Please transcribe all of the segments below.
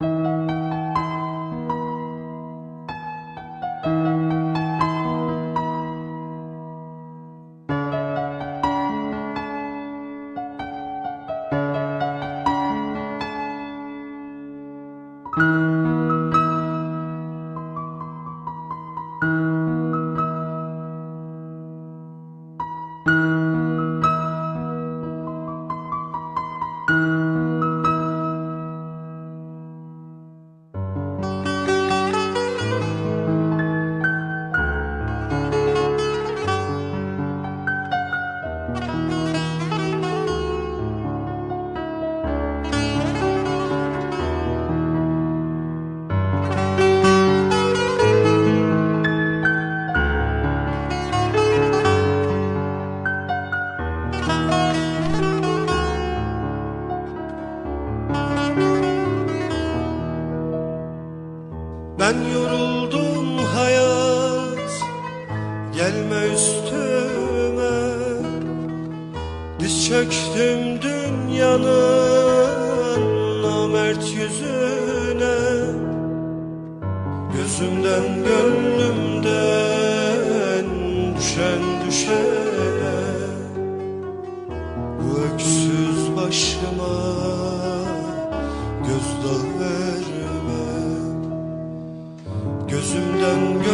Ben üstüme. Diz çöktüm dünyanın Namert yüzüne. Gözümden gönlümden Düşen düşene. Bu öksüz başıma Gözdağı verme Gözümden gönlümden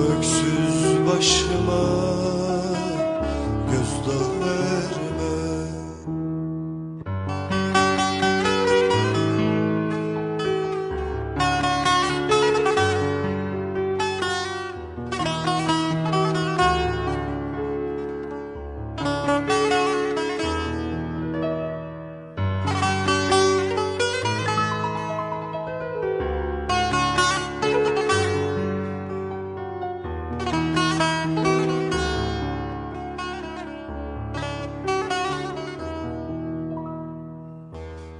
öksüz başıma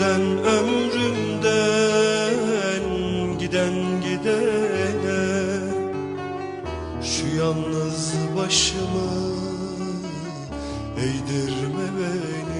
o yüzden ömrümden giden gidene. Şu yalnız başımı eğdirme benim